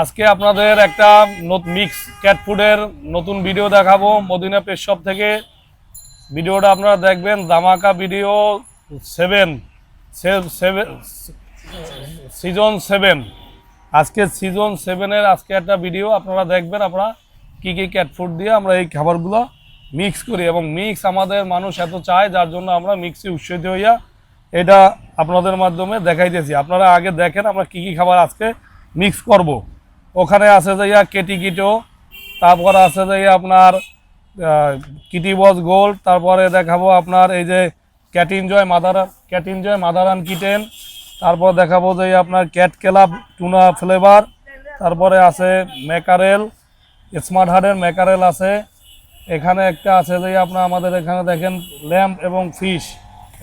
আজকে আপনাদের একটা মিক্স ক্যাট ফুডের নতুন ভিডিও দেখাবো মদিনা পেশ শপ থেকে। ভিডিওটা আপনারা দেখবেন Dhamaka video seven season seven আজকে সিজন সেভেনের আজকে একটা ভিডিও আপনারা দেখবেন আমরা কি কি ক্যাট ফুড দিয়ে আমরা এই খাবারগুলো মিক্স করি এবং মিক্স আমাদের মানুষ এত চায়, যার জন্য আমরা মিক্সে উৎসাহিত হইয়া এটা আপনাদের মাধ্যমে দেখাইতেছি। আপনারা আগে দেখেন আমরা কি কি খাবার আজকে মিক্স করব। ওখানে আছে যাইয়া কেটি কিটো, তারপর আছে যাইয়া আপনার কিটি বস গোল্ড তারপরে দেখাবো আপনার এই যে cat enjoy mother cat enjoy mother and kitten, তারপর দেখাবো যে আপনার ক্যাট ক্লাব টুনা ফ্লেভার, তারপরে আছে ম্যাকারেল, স্মার্ট হার্টের ম্যাকারেল আছে, এখানে একটা আছে যে আপনার আমাদের এখানে দেখেন ল্যাম্প এবং ফিশ,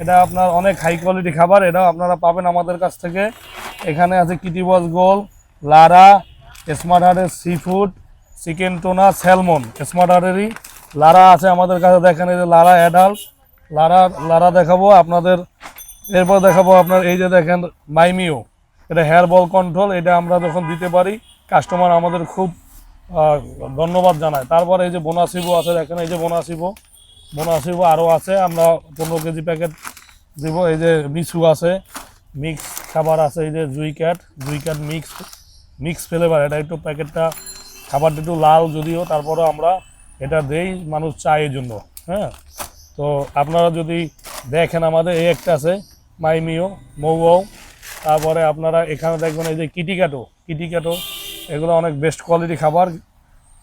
এটা আপনার অনেক হাই কোয়ালিটি খাবার এটা আপনারা পাবেন আমাদের কাছ থেকে, এখানে আছে Kitty boss gold, Lara smart হার্টের sea food chicken tuna salmon smart হার্টেরই Lara আছে আমাদের কাছে, দেখেন এই যে লারা অ্যাডাল্ট লারা লারা দেখাবো আপনাদের। এরপর দেখাবো আপনার এই যে দেখেন মাইমিও। এটা হেয়ার বল কন্ট্রোল এটা আমরা যখন দিতে পারি কাস্টমার আমাদের খুব ধন্যবাদ জানায়। তারপরে এই যে বোনাসিবো আছে, দেখেন এই যে বোনাসিবো। বোনাসিবো আরও আছে, আমরা পনেরো কেজি প্যাকেট দিব। এই যে মিসু আছে, মিক্স খাবার আছে, এই যে জুই ক্যাট জুই ক্যাট মিক্স। মিক্স ফ্লেভার এটা একটু প্যাকেটটা, খাবারটা একটু লাল যদিও তারপরে আমরা এটা দেই মানুষ চায় এই জন্য হ্যাঁ? তো আপনারা যদি দেখেন আমাদের এই একটা আছে, মাইমিও মৌও তারপরে আপনারা এখানে দেখবেন এই যে কিটিকাটো কিটিকাটো, এগুলো অনেক বেস্ট কোয়ালিটি খাবার।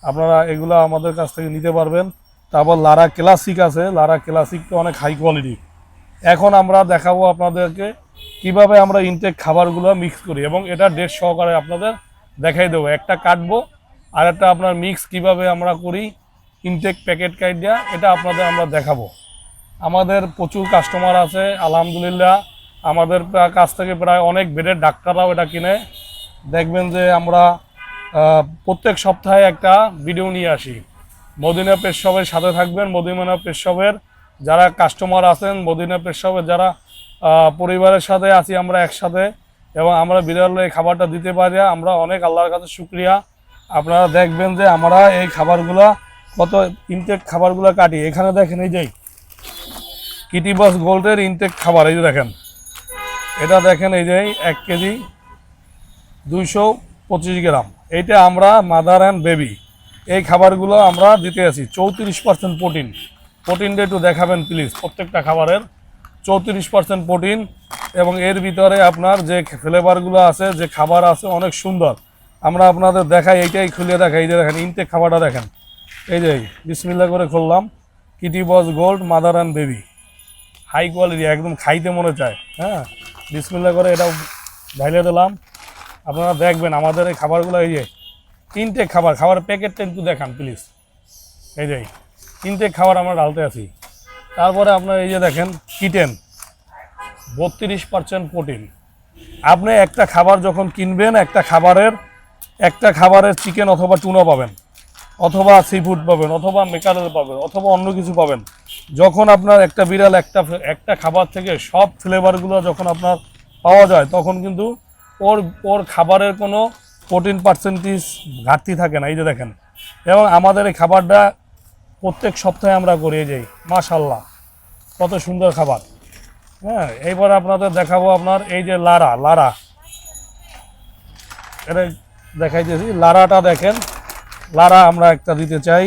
আপনারা এগুলো আমাদের কাছ থেকে নিতে পারবেন। তারপর লারা ক্লাসিক আছে, লারা ক্লাসিক তো অনেক হাই কোয়ালিটি এখন আমরা দেখাবো আপনাদেরকে কীভাবে আমরা ইনটেক খাবারগুলো মিক্স করি, এবং এটা ডেট সহকারে আপনাদের দেখাই দেবো। একটা কাটবো আর একটা আপনার মিক্স কীভাবে আমরা করি ইনটেক প্যাকেট কাইডিয়া এটা আপনাদের আমরা দেখাবো। আমাদের প্রচুর কাস্টমার আছে, আলহামদুলিল্লাহ। আমাদের কাছ থেকে প্রায় অনেক বেডের ডাক্তাররাও এটা কিনে। দেখবেন যে আমরা প্রত্যেক সপ্তাহে একটা ভিডিও নিয়ে আসি। মদিনা পেশবের সাথে থাকবেন, মদিনা পেশবের যারা কাস্টমার আছেন, মদিনা পেশবের যারা পরিবারের সাথে আছি আমরা একসাথে এবং আমরা বিরল এই খাবারটা দিতে পারি। আমরা অনেক আল্লাহর কাছে শুক্রিয়া। আপনারা দেখবেন যে আমরা এই খাবারগুলো কত ইনটেক খাবারগুলো কাটি। এখানে দেখেন এই যে কিটি বস গোল্ডের ইনটেক খাবার, এই যে দেখেন। এটা দেখেন এই যে এক কেজি দুইশো পঁচিশ গ্রাম। এইটা আমরা মাদার অ্যান্ড বেবি এই খাবারগুলো আমরা দিতে আছি। চৌত্রিশ পার্সেন্ট প্রোটিন প্রোটিনটা একটু দেখাবেন প্লিজ প্রত্যেকটা খাবারের চৌত্রিশ পার্সেন্ট প্রোটিন এবং এর ভিতরে আপনার যে ফ্লেভারগুলো আছে, যে খাবার আছে অনেক সুন্দর। আমরা আপনাদের দেখাই, এইটাই খুলে দেখাই। এই যে দেখেন ইনটেক খাবারটা দেখেন। এই যে বিসমিল্লা করে খুললাম। Kitty boss gold, mother and baby. High quality, একদম খাইতে মনে চায়। হ্যাঁ বিসমিল্লা করে এটাও ঢাইলে দিলাম। আপনারা দেখবেন আমাদের এই খাবারগুলো, এই যে তিনটে খাবার খাবার প্যাকেটটা একটু দেখান প্লিজ এই যে তিনটে খাবার আমরা ঢালতে আছি। তারপরে আপনার এই যে দেখেন কিটেন বত্রিশ পার্সেন্ট প্রোটিন। আপনি একটা খাবার যখন কিনবেন, একটা খাবারের একটা খাবারের চিকেন অথবা টুনা পাবেন, অথবা সি ফুড পাবেন, অথবা মেকারেল পাবেন, অথবা অন্য কিছু পাবেন। যখন আপনার একটা বিড়াল একটা একটা খাবার থেকে সব ফ্লেভারগুলো যখন আপনার পাওয়া যায়, তখন কিন্তু ওর ওর খাবারের কোনো প্রোটিন পার্সেন্টেজ ঘাটতি থাকে না। এই যে দেখেন, এবং আমাদের এই খাবারটা প্রত্যেক সপ্তাহে আমরা করিয়ে যাই মাশাল্লাহ কত সুন্দর খাবার। হ্যাঁ এইবার আপনাদের দেখাবো আপনার এই যে লারা লারা। এটা দেখাইতেছি লারাটা দেখেন, লারা আমরা একটা দিতে চাই।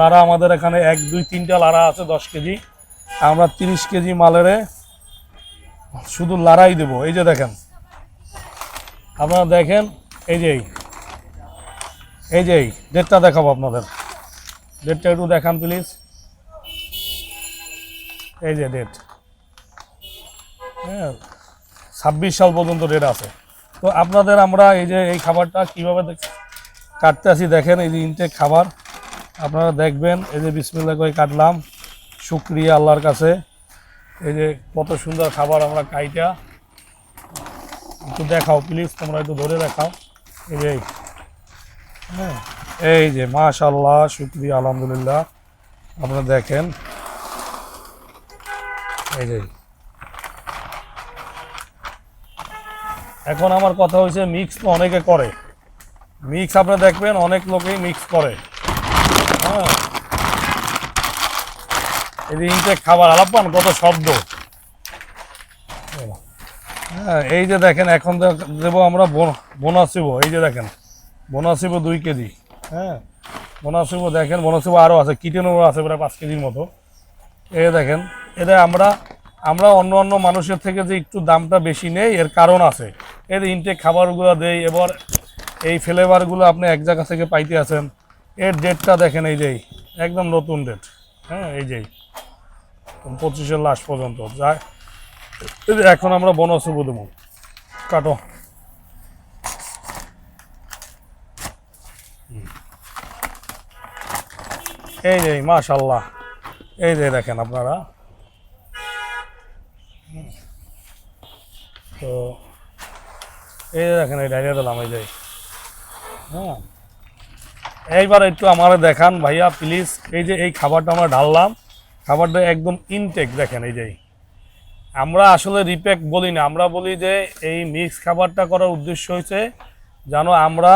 লারা আমাদের এখানে এক, দুই, তিনটা লারা আছে, দশ কেজি। আমরা তিরিশ কেজি মালেরে শুধু লারাই দেবো। এই যে দেখেন, আপনারা দেখেন, এই যে এই। এই যে এই, ডেটটা দেখাবো আপনাদের। ডেটটা একটু দেখান, প্লিজ। এই যে ডেট। হ্যাঁ ছাব্বিশ সাল পর্যন্ত ডেট আছে। তো আপনাদের আমরা এই যে এই খাবারটা কীভাবে কাটতে আসি দেখেন এই যে ইনটেক খাবার। আপনারা দেখবেন, এই যে বিসমিল্লা করে কাটলাম। শুক্রিয়া আল্লাহর কাছে। এই যে কত সুন্দর খাবার আমরা কাইটা। একটু দেখাও প্লিজ তোমরা একটু ধরে দেখাও। এই যে হ্যাঁ এই যে মাশাল্লাহ শুক্রিয়া, আলহামদুলিল্লাহ। আপনারা দেখেন। এই যে এখন আমার কথা হয়েছে মিক্স তো অনেকে করে। মিক্স আপনি দেখবেন অনেক লোকেই মিক্স করে। হ্যাঁ। এই যে খাবার আলাপান কত শব্দ। হ্যাঁ এই যে দেখেন, এখন দেবো আমরা বোনাসিব, এই যে দেখেন, বোনাসিব দুই কেজি। হ্যাঁ। বোনাসিব দেখেন, বোনাসিব আরও আছে, কিটেনও আছে প্রায় পাঁচ কেজির মতো। এই দেখেন এটা আমরা আমরা অন্য অন্য মানুষের থেকে যে একটু দামটা বেশি নেই, এর কারণ আছে। এর ইনটেক খাবারগুলো দেই, এবার এই ফ্লেভারগুলো আপনি এক জায়গা থেকে পাইতে আছেন, এর ডেটটা দেখেন এই যেই একদম নতুন ডেট হ্যাঁ এই যেই পঁচিশের লাস্ট পর্যন্ত। যা এখন আমরা বোনাসও দেবো। কাটো। এই যে মাশাল্লাহ এই যে দেখেন আপনারা। তো, এই দেখেন, এই ডাইরিয়া দিলাম এই যে হ্যাঁ। এইবার একটু আমার দেখান ভাইয়া প্লিজ এই যে এই খাবারটা আমরা ঢাললাম, খাবারটা একদম ইনটেক দেখেন এই যে। আমরা আসলে রিপ্যাক বলি না, আমরা বলি যে এই মিক্স খাবারটা করার উদ্দেশ্য হয়েছে যেন আমরা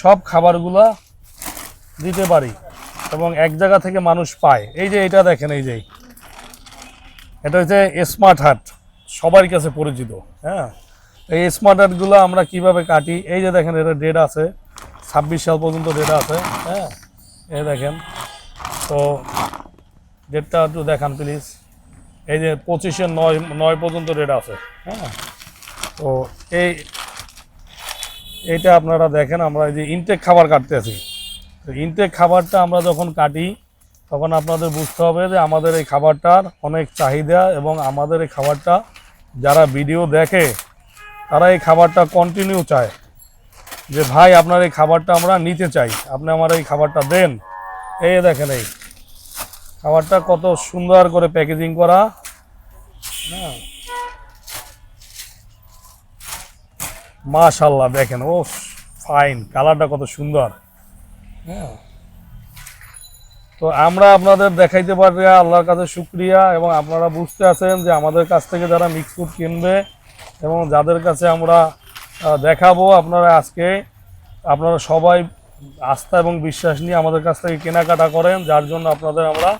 সব খাবারগুলা দিতে পারি এবং এক জায়গা থেকে মানুষ পায়। এই যে এটা দেখেন, এই যে। এটা হচ্ছে স্মার্ট হার্ট সবার কাছে পরিচিত। হ্যাঁ? এই স্মার্ট হার্টগুলো আমরা কীভাবে কাটি? এই যে দেখেন, এটা ডেট আছে। ছাব্বিশ সাল পর্যন্ত ডেট আছে হ্যাঁ? এই দেখেন। তো ডেটটা একটু দেখান প্লিজ এই যে পঁচিশে নয় নয় পর্যন্ত ডেট আছে হ্যাঁ? তো এই, এইটা আপনারা দেখেন, আমরা এই যে ইনটেক খাবার কাটতে আছি তো ইনটেক খাবারটা আমরা যখন কাটি, তখন আপনাদের বুঝতে হবে যে আমাদের এই খাবারটার অনেক চাহিদা এবং আমাদের এই খাবারটা যারা ভিডিও দেখে, তারা এই খাবারটা কন্টিনিউ চায়। যে ভাই, আপনার এই খাবারটা আমরা নিতে চাই। আপনি আমার এই খাবারটা দেন। এই দেখেন এই খাবারটা কত সুন্দর করে প্যাকেজিং করা। হ্যাঁ। মাশাল্লাহ দেখেন ও ফাইন কালারটা কত সুন্দর। হ্যাঁ। তো আমরা আপনাদের দেখাইতে পারি আল্লাহর কাছে শুক্রিয়া এবং আপনারা বুঝতে আছেন যে আমাদের কাছ থেকে যারা মিক্স ফুড কিনবে এবং যাদের কাছে আমরা দেখাবো আপনারা আজকে, আপনারা সবাই আস্থা এবং বিশ্বাস নিয়ে আমাদের কাছ থেকে কেনাকাটা করেন, যার জন্য আপনাদের আমরা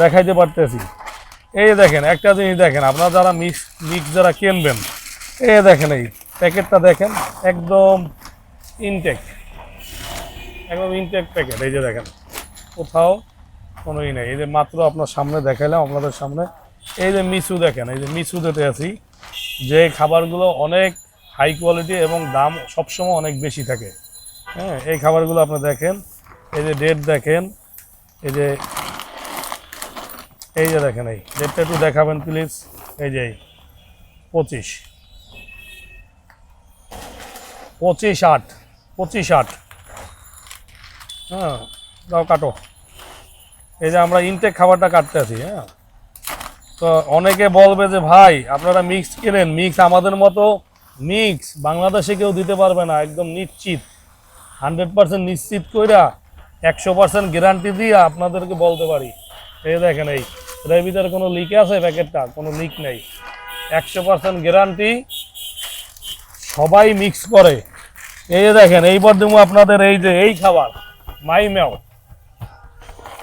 দেখাইতে পারতেছি। এই দেখেন, একটা জিনিস দেখেন, আপনারা যারা মিক্স মিক্স যারা কিনবেন এই দেখেন এই প্যাকেটটা দেখেন, একদম ইনটেক একদম ইনটেক প্যাকেট এই যে দেখেন। কোথাও কোনো ই নেই। এই যে মাত্র আপনার সামনে দেখাইলাম, আপনাদের সামনে। এই যে মিসু দেখেন, এই যে মিসু দিতে আছি, যে খাবারগুলো অনেক হাই কোয়ালিটি এবং দাম সবসময় অনেক বেশি থাকে। হ্যাঁ এই খাবারগুলো আপনি দেখেন, এই যে ডেট দেখেন, এই যে এই যে দেখেন এই ডেটটা একটু দেখাবেন প্লিজ এই যে পঁচিশ। পঁচিশ আট পঁচিশ আট। হ্যাঁ দাও কাটো এই যে আমরা ইনটেক খাবারটা কাটতে আছি হ্যাঁ? তো অনেকে বলবে যে, ভাই, আপনারা মিক্স কেনেন? মিক্স আমাদের মতো মিক্স বাংলাদেশে কেউ দিতে পারবে না, একদম নিশ্চিত। হান্ড্রেড পার্সেন্ট নিশ্চিত কইরা একশো পার্সেন্ট গ্যারান্টি দিয়ে আপনাদেরকে বলতে পারি। এই দেখেন এই, এটার কোনো লিক আছে প্যাকেটটা? কোনো লিক নেই। একশো পার্সেন্ট গ্যারান্টি সবাই মিক্স করে। এই দেখেন, এইবার দেবো আপনাদের এই যে, এই খাবার মাইমেও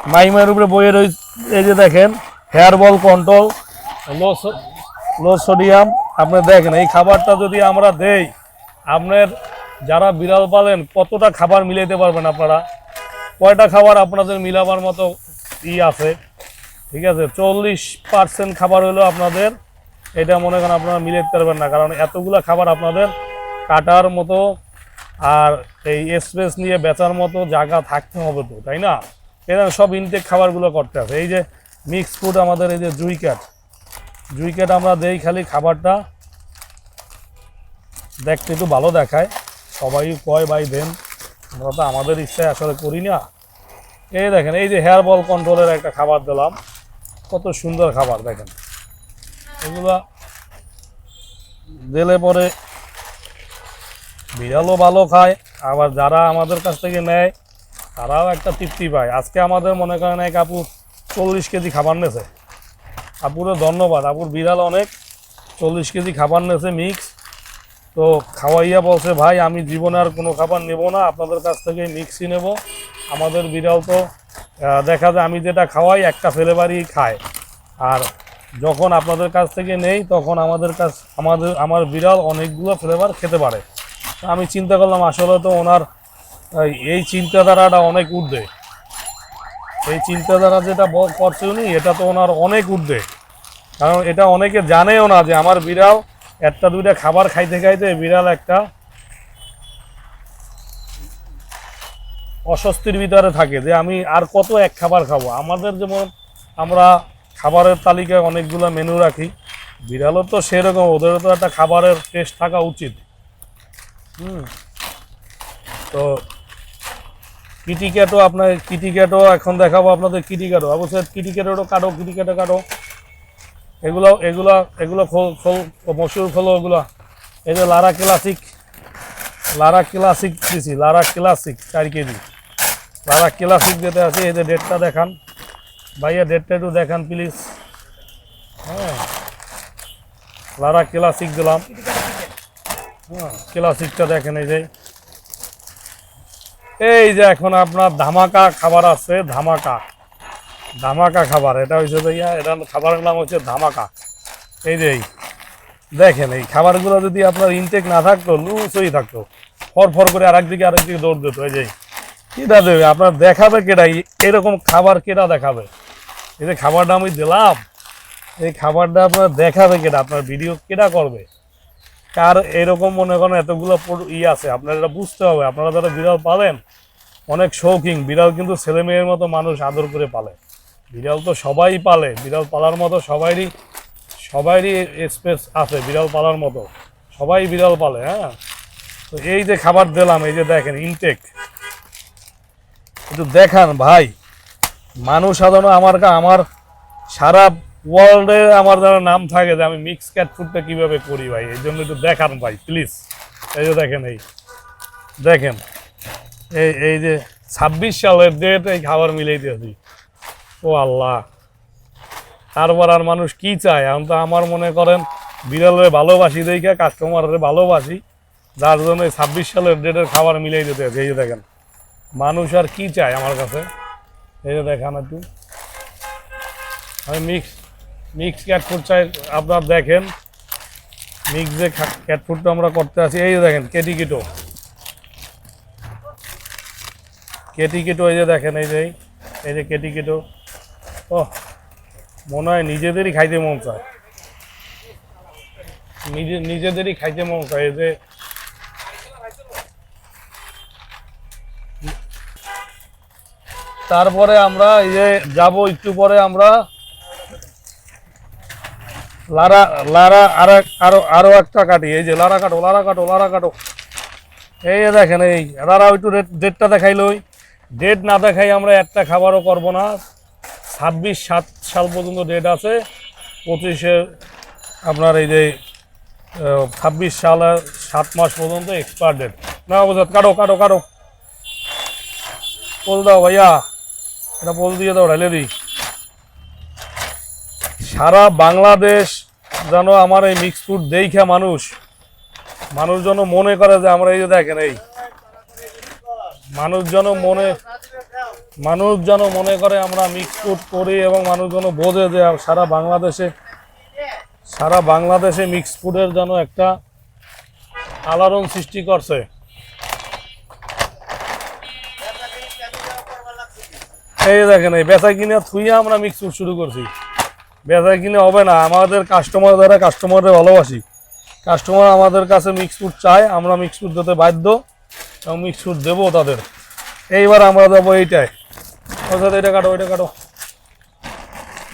মাইমের উপরে বইয়ে রয়েছে এই যে দেখেন hair ball control low low sodium আপনি দেখেন এই খাবারটা যদি আমরা দেই আপনার যারা বিড়াল পালেন কতটা খাবার মিলাইতে পারবেন আপনারা? কয়টা খাবার আপনাদের মিলাবার মতো ই আছে? ঠিক আছে চল্লিশ পার্সেন্ট খাবার হলো আপনাদের। এটা মনে করেন আপনারা মিলাইতে পারবেন না কারণ এতগুলো খাবার আপনাদের কাটার মতো আর এই স্পেস নিয়ে বেচার মতো জায়গা থাকতে হবে তো তাই না? এরা সব ইনটেক খাবারগুলো করতে হবে। এই যে মিক্স ফুড আমাদের এই যে জুই ক্যাট জুই আমরা দেই খালি খাবারটা। দেখতে একটু ভালো দেখায়। সবাই কয় বাই দেন। আমরা তো আমাদের ইচ্ছায় আসলে করি না। এই দেখেন, এই যে হেয়ার বল কন্ট্রোলের একটা খাবার দিলাম। কত সুন্দর খাবার, দেখেন। এগুলা দিলে পরে বিড়ালও ভালো খায়। আবার যারা আমাদের কাছ থেকে নেয় তারাও একটা তৃপ্তি পায়। আজকে আমাদের মনে করেন এক আপু চল্লিশ কেজি খাবার নেছে। আপুরে ধন্যবাদ, আপুর বিড়াল অনেক। চল্লিশ কেজি খাবার নেছে মিক্স তো খাওয়াইয়া বলছে, ভাই, আমি জীবনে আর কোনো খাবার নেব না, আপনাদের কাছ থেকে মিক্সই নেব। আমাদের বিড়াল তো দেখা যায় আমি যেটা খাওয়াই, একটা ফেলেবারই খায়। আর যখন আপনাদের কাছ থেকে নেই, তখন আমাদের কাছ, আমাদের, আমার বিড়াল অনেকগুলো ফ্লেভার খেতে পারে। আমি চিন্তা করলাম, আসলে তো ওনার এই, চিন্তাধারাটা অনেক ঊর্ধ্বে। এই চিন্তাধারা যেটা করছে উনি এটা তো ওনার অনেক ঊর্ধ্বে। কারণ এটা অনেকে জানেও না যে আমার বিড়াল একটা দুইটা খাবার খাইতে খাইতে বিড়াল একটা অস্বস্তির ভিতরে থাকে যে আমি আর কত এক খাবার খাব। আমাদের যেমন আমরা খাবারের তালিকায় অনেকগুলো মেনু রাখি বিড়ালও তো সেরকম ওদেরও তো একটা খাবারের টেস্ট থাকা উচিত। হুম। তো কিটিক্যাটও আপনার কিটিক্যাটও এখন দেখাবো আপনাদের কিটিক্যাটও অবশ্যই কিটিক্যাটও কাটো কিটিক্যাটও কাটো। এগুলো এগুলো এগুলো খোল খোল, মসুর খোলো ওগুলো। এই যে লারা ক্লাসিক লারা ক্লাসিক দিছি লারা ক্লাসিক চার কেজি। লারা ক্লাসিক যেতে আছে, এই যে ডেটটা দেখান। ভাইয়া ডেটটা একটু দেখান প্লিজ হ্যাঁ। লারা ক্লাসিক দিলাম। হ্যাঁ ক্লাসিকটা দেখেন এই যে। এই যে এখন আপনার ধামাকা খাবার আছে, ধামাকা। ধামাকা খাবার, এটা হচ্ছে ভাইয়া এটা খাবারের নাম হচ্ছে ধামাকা। এই যে। দেখেন, এই খাবারগুলো যদি আপনার ইনটেক না থাকতো হয়ে থাকতো। ফর ফর করে আরেক দিকে আরেক দিকে দৌড় দিত, এই যে কেটা দেবে আপনার দেখাবে কেটা এরকম খাবার কেটা দেখাবে? এই যে খাবারটা আমি দিলাম, এই খাবারটা আপনার দেখাবে কেটা আপনার ভিডিও কেটা করবে? কার এরকম মনে করেন এতগুলো ই আছে, আপনার এটা বুঝতে হবে, আপনারা যারা বিড়াল পালেন, অনেক শৌখিন, বিড়াল কিন্তু ছেলে মেয়ের মতো মানুষ আদর করে পালে। বিড়াল তো সবাই পালে, বিড়াল পালার মতো সবাইরই সবাইরই স্পেস আছে, বিড়াল পালার মতো। সবাই বিড়াল পালে হ্যাঁ? তো এই যে খাবার দিলাম, এই যে দেখেন ইনটেক একটু দেখান ভাই, মানুষ সাধারণ আমার আমার সারা ওয়ার্ল্ডে আমার যারা নাম থাকে যে আমি মিক্স ক্যাট ফুডটা কীভাবে করি ভাই? এই জন্য একটু দেখান ভাই প্লিজ এই যে দেখেন এই দেখেন। এই এই যে ছাব্বিশ সালের ডেট এই খাবার মিলাই দিয়েছি। ও আল্লাহ। তারপর আর মানুষ কি চায়? এখন তো আমার মনে করেন, বিড়ালের ভালোবাসি দেখে কাস্টমারের ভালোবাসি। যার জন্য এই ছাব্বিশ সালের ডেটের খাবার মিলাই দিতে এই যে দেখেন, মানুষ আর কি চায় আমার কাছে? এই যে দেখান একটু। আমি মিক্স মিক্স ক্যাট ফুড চাই, আপনার দেখেন, মিক্স যে ক্যাট ফুডটা আমরা করতে আছি, এই যে দেখেন, কেটি কিটো। কেটি এই যে দেখেন, এই যে, এই- যে কেটি কিটো। ও মনে হয় নিজেদেরই খাইতে মন চায়। নিজে, নিজেদেরই খাইতে মন চায়, এই যে। তারপরে আমরা এই যে যাব, একটু পরে আমরা লারা লারা আর, আরও আরও একটা কাটি। এই যে লারা কাটো লারা কাটো লারা কাটো। এই দেখেন, এই লারা একটু ডেটটা দেখাইলো ডেট না দেখাই আমরা একটা খাবারও করব না। ছাব্বিশ সাত সাল পর্যন্ত ডেট আছে। পঁচিশে আপনার এই যে ছাব্বিশ সালে সাত মাস পর্যন্ত এক্সপায়ার ডেট না বোঝা কাটো কাটো কাটো। পোল দাও ভাইয়া। এটা পোল দিয়ে দাও, ঢালে সারা বাংলাদেশ যেন আমার এই মিক্স ফুড দেখে মানুষ মানুষ যেন মনে করে যে আমরা এই যে দেখেন এই, মানুষ যেন মনে, মানুষ যেন মনে করে আমরা মিক্স ফুড করি এবং মানুষ যেন বোঝে যে সারা বাংলাদেশে সারা বাংলাদেশে মিক্স ফুডের যেন একটা আলোড়ন সৃষ্টি করছে। এই দেখেন এই বেচা কিনে থুইয়ে আমরা মিক্স ফুড শুরু করছি। বেচা কিনে হবে না। আমাদের কাস্টমার দ্বারা কাস্টমারদের ভালোবাসি কাস্টমার আমাদের কাছে মিক্স ফুড চায়, আমরা মিক্স ফুড দিতে বাধ্য এবং মিক্স ফুড দেবো তাদের। এইবার আমরা দেবো এইটাই অর্থাৎ এটা কাটো এটা কাটো।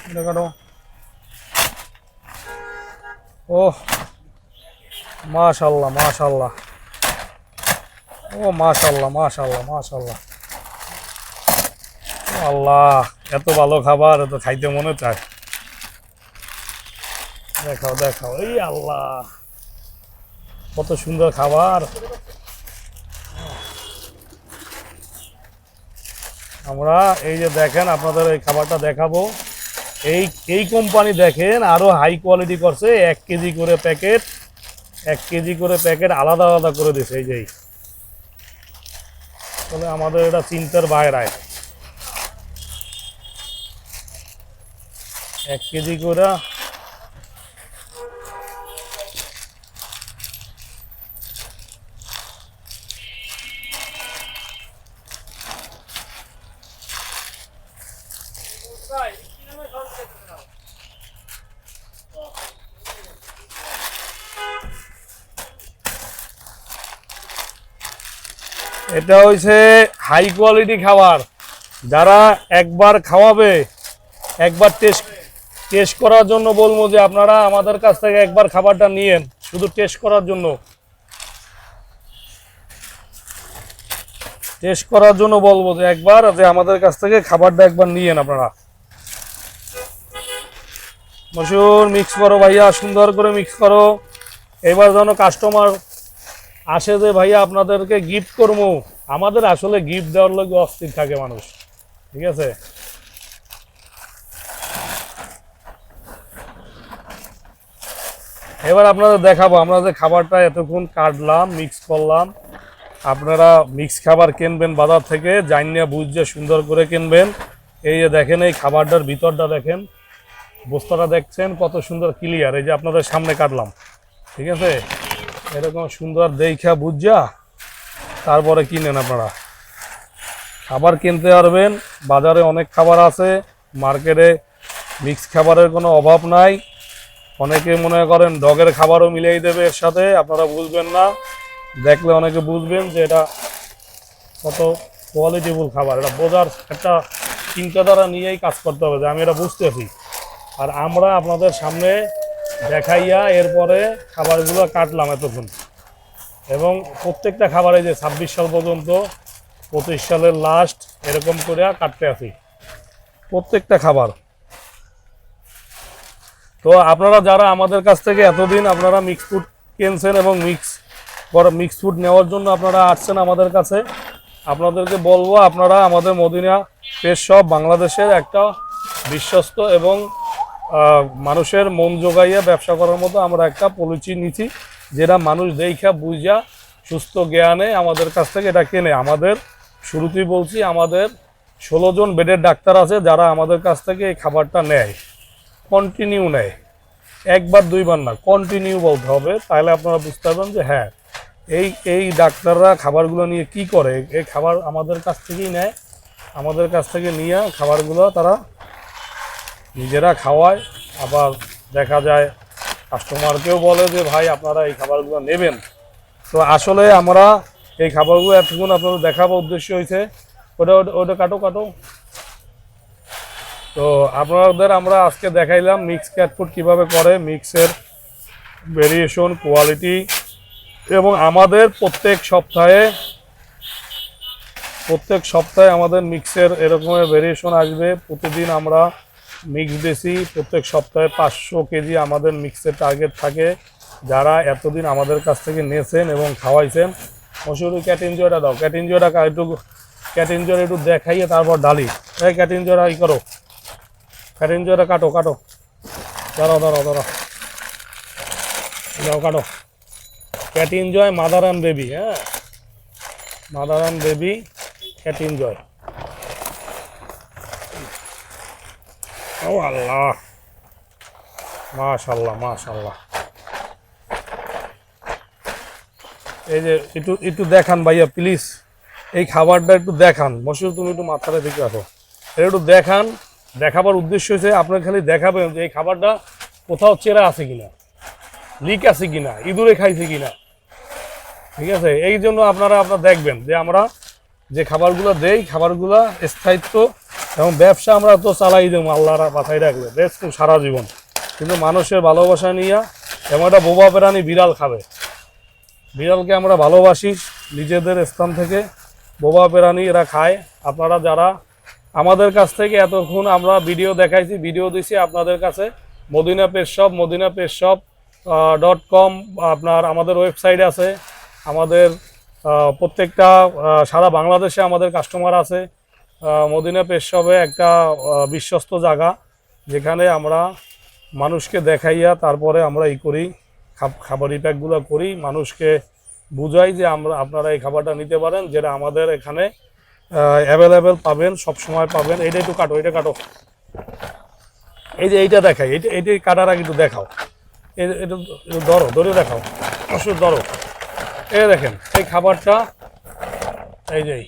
এটা কাটো। ও মাশাল্লাহ মাশাল্লাহ। ও, মাশাল্লাহ মাশাল্লাহ মাশাল্লাহ। আল্লাহ, এত ভালো খাবার, এত খাইতে মনে চায়। দেখাও দেখাও। এই আল্লাহ, কত সুন্দর খাবার। আমরা এই যে দেখেন, আপনাদের এই খাবারটা দেখাবো। এই এই কোম্পানি দেখেন, আরও হাই কোয়ালিটি করছে, এক কেজি করে প্যাকেট, এক কেজি করে প্যাকেট আলাদা আলাদা করে দিছে, এই যেই তাহলে আমাদের এটা চিন্তার বাইরায় এক কেজি করে এটা হইছে হাই কোয়ালিটি খাবার। যারা একবার খাওয়াবে, একবার টেস্ট টেস্ট করার জন্য বলব যে আপনারা আমাদের কাছ থেকে একবার খাবারটা নিয়েন, শুধু টেস্ট করার জন্য। টেস্ট করার জন্য বলব যে একবার, যে আমাদের কাছ থেকে খাবারটা একবার নিয়েন আপনারা। মশুর মিক্স করো ভাইয়া, সুন্দর করে মিক্স করো। এবার যেন কাস্টমার আসে যে ভাইয়া আপনাদেরকে গিফট করব। আমাদের আসলে গিফট দেওয়ার লোক অস্থির থাকে মানুষ। ঠিক আছে? এবার আপনাদের দেখাবো, আমরা যে খাবারটা এতক্ষণ কাটলাম মিক্স করলাম। আপনারা মিক্স খাবার কিনবেন বাজার থেকে জানিয়ে বুঝছে সুন্দর করে কিনবেন। এই যে দেখেন, এই খাবারটার ভিতরটা দেখেন। বস্তাটা দেখছেন কত সুন্দর ক্লিয়ার এই যে আপনাদের সামনে কাটলাম। ঠিক আছে? এরকম সুন্দর দেখা বুঝা, তারপরে কিনেন আপনারা। খাবার কিনতে পারবেন, বাজারে অনেক খাবার আছে, মার্কেটে মিক্স খাবারের কোনো অভাব নাই। অনেকে মনে করেন ডগের খাবারও মিলিয়ে দেবে এর সাথে, আপনারা বুঝবেন না। দেখলে অনেকে বুঝবেন যে এটা কত কোয়ালিটিফুল খাবার, এটা বোঝার একটা চিন্তাধারা নিয়েই কাজ করতে হবে যে আমি এটা বুঝতেছি। আর আমরা আপনাদের সামনে দেখাইয়া এরপরে খাবারগুলো কাটলাম এতক্ষণ। এবং প্রত্যেকটা খাবারে যে ছাব্বিশ সাল পর্যন্ত, পঁচিশ সালের লাস্ট এরকম করে কাটতে আছি। প্রত্যেকটা খাবার। তো আপনারা যারা আমাদের কাছ থেকে এতদিন আপনারা মিক্স ফুড কিনছেন এবং মিক্স মিক্স ফুড নেওয়ার জন্য আপনারা আসছেন আমাদের কাছে, আপনাদেরকে বলব আপনারা আমাদের মদিনা পেশ সব বাংলাদেশের একটা বিশ্বস্ত এবং মানুষের মন জোগাইয়া ব্যবসা করার মতো আমরা একটা পলিচি নিচ্ছি যেটা মানুষ দেখা বুঝা সুস্থ জ্ঞানে আমাদের কাছ থেকে এটা কেনে। আমাদের শুরুতেই বলছি, আমাদের ষোলো জন বেডের ডাক্তার আছে, যারা আমাদের কাছ থেকে এই খাবারটা নেয় কন্টিনিউ নেয়। একবার, দুইবার না কন্টিনিউ বলতে হবে। তাহলে আপনারা বুঝতে পারবেন যে হ্যাঁ এই এই ডাক্তাররা খাবারগুলো নিয়ে কি করে? এই খাবার আমাদের কাছ থেকেই নেয়, আমাদের কাছ থেকে নিয়ে খাবারগুলো তারা নিজেরা খাওয়ায়, আবার দেখা যায় কাস্টমারকেও বলে যে, ভাই, আপনারা এই খাবারগুলো নেবেন। তো আসলে আমরা এই খাবারগুলো এতক্ষণ আপনাদের দেখাবো উদ্দেশ্য হয়েছে ওটা, ওটা- কাটো কাটো। তো আপনাদের আমরা আজকে দেখাইলাম মিক্স ক্যাট ফুড কীভাবে করে মিক্সের ভেরিয়েশন কোয়ালিটি এবং আমাদের প্রত্যেক সপ্তাহে প্রত্যেক সপ্তাহে আমাদের মিক্সের এরকমের ভেরিয়েশন আসবে। প্রতিদিন আমরা মিক্স বেশি প্রত্যেক সপ্তাহে পাঁচশো কেজি আমাদের মিক্সের টার্গেট থাকে। যারা এতদিন আমাদের কাছ থেকে নিয়েছেন এবং খাওয়াইছেন মশুরি ক্যাট এনজয়টা দাও। ক্যাট এনজয়টা একটু, ক্যাট এনজয় একটু দেখাইয়ে তারপর ডালি। এই ক্যাট এনজয়টা ই করো। ক্যাট এনজয়টা কাটো কাটো। দাঁড়াও দাঁড়াও দাঁড়াও। যাও কাটো। Cat enjoy mother and baby হ্যাঁ? মাদার অ্যান্ড বেবি, ক্যাট ও আল্লাহ মাশাল্লাহ এই যে একটু একটু দেখান ভাইয়া প্লিজ এই খাবারটা একটু দেখান। মশুর তুমি একটু মাথাটা দিকে রাখো। এটা একটু দেখান। দেখাবার উদ্দেশ্য হচ্ছে আপনার খালি দেখাবেন যে এই খাবারটা কোথাও চেরা আছে কিনা লিক আছে কিনা, ইঁদুরে খাইছে কিনা। ঠিক আছে? এই জন্য আপনারা আপনারা দেখবেন যে আমরা যে খাবারগুলো দেই, খাবারগুলো স্থায়িত্ব এবং ব্যবসা আমরা তো চালাই দেবো, আল্লাহরা মাথায় বেশ খুব সারা জীবন। কিন্তু মানুষের ভালোবাসা নিয়ে এমন একটা বোবা প্রাণী বিড়াল খাবে। বিড়ালকে আমরা ভালোবাসি, নিজেদের স্থান থেকে বোবা প্রাণী এরা খায়। আপনারা যারা আমাদের কাছ থেকে এতক্ষণ আমরা ভিডিও দেখাইছি, ভিডিও দিছি আপনাদের কাছে। Madina pet shop, Madina pet shop dot com আপনার আমাদের ওয়েবসাইট আছে। আমাদের প্রত্যেকটা সারা বাংলাদেশে আমাদের কাস্টমার আছে। মদিনা পেশ শপে একটা বিশ্বস্ত জায়গা যেখানে আমরা মানুষকে দেখাইয়া তারপরে আমরা ই করি, খাব- খাবার প্যাকগুলো করি। মানুষকে বুঝাই যে আমরা, আপনারা এই খাবারটা নিতে পারেন যেটা আমাদের এখানে অ্যাভেলেবেল পাবেন সব সময় পাবেন। এইটা একটু কাটো এটা কাটো। এই যে এইটা দেখাই, এইটা এইটা কাটার আগে একটু দেখাও। এটা ধরো, ধরে দেখাও। অবশ্যই ধরো। এই দেখেন, এই খাবারটা, এই যে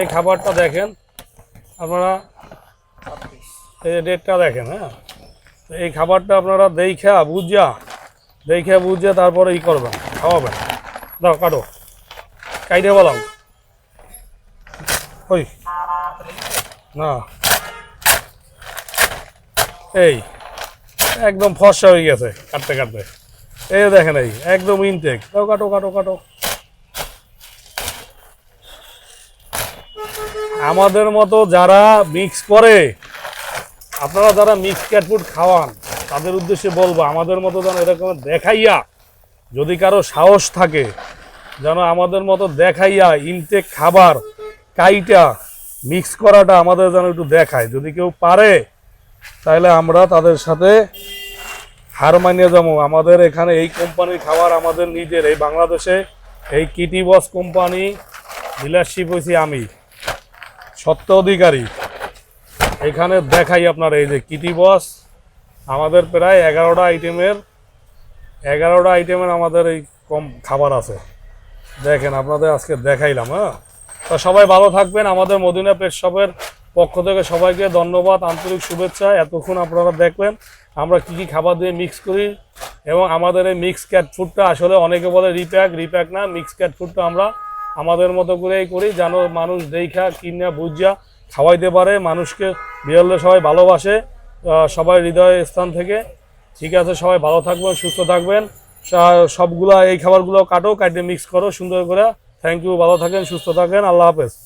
এই। খাবারটা দেখেন। আপনারা এই ডেটটা দেখেন হ্যাঁ? এই খাবারটা আপনারা দেখা বুঝা, দেখে বুঝে তারপরে ই করবেন, খাওয়াবেন। দাও, কাটো। কাইটে বলাম ওই। না। এই, একদম ফর্সা হয়ে গেছে, কাটতে কাটতে। এই দেখেন, এই, একদম ইনটেক দাও, কাটো কাটো কাটো। আমাদের মতো যারা মিক্স করে, আপনারা যারা মিক্স ক্যাট ফুড খাওয়ান, তাদের উদ্দেশ্যে বলব, আমাদের মতো যেন এরকম দেখাইয়া, যদি কারও সাহস থাকে, যেন আমাদের মতো দেখাইয়া ইনটেক খাবার কাইটা মিক্স করাটা আমাদের যেন একটু দেখায়। যদি কেউ পারে তাহলে আমরা তাদের সাথে হার মানিয়ে যাব। আমাদের এখানে এই কোম্পানির খাবার আমাদের নিজের, এই বাংলাদেশে এই কিটি বস কোম্পানি ডিলারশিপ হয়েছি আমি। সত্য অধিকারী। এখানে দেখাই আপনার এই যে কিটি বস। আমাদের প্রায় এগারোটা আইটেমের এগারোটা আইটেমের আমাদের এই কম খাবার আছে। দেখেন, আপনাদের আজকে দেখাইলাম হ্যাঁ? তো সবাই ভালো থাকবেন। আমাদের মদিনা পেট শপের পক্ষ থেকে সবাইকে ধন্যবাদ, আন্তরিক শুভেচ্ছা। এতক্ষণ আপনারা দেখলেন আমরা কি কি খাবার দিয়ে মিক্স করি এবং আমাদের এই মিক্স ক্যাট ফুডটা আসলে অনেকে বলে রিপ্যাক রিপ্যাক না মিক্স ক্যাট ফুডটা আমরা আমাদের মতো করেই করি, যেন মানুষ দেখা, কিনা, বুঝা, খাওয়াইতে পারে, মানুষকে বিয়ালে সবাই ভালোবাসে সবাই হৃদয় স্থান থেকে। ঠিক আছে, সবাই ভালো থাকবেন, সুস্থ থাকবেন। সবগুলা এই খাবারগুলো কাটো কাটে মিক্স করো, সুন্দর করে। থ্যাংক ইউ ভালো থাকেন, সুস্থ থাকেন, আল্লাহ হাফেজ।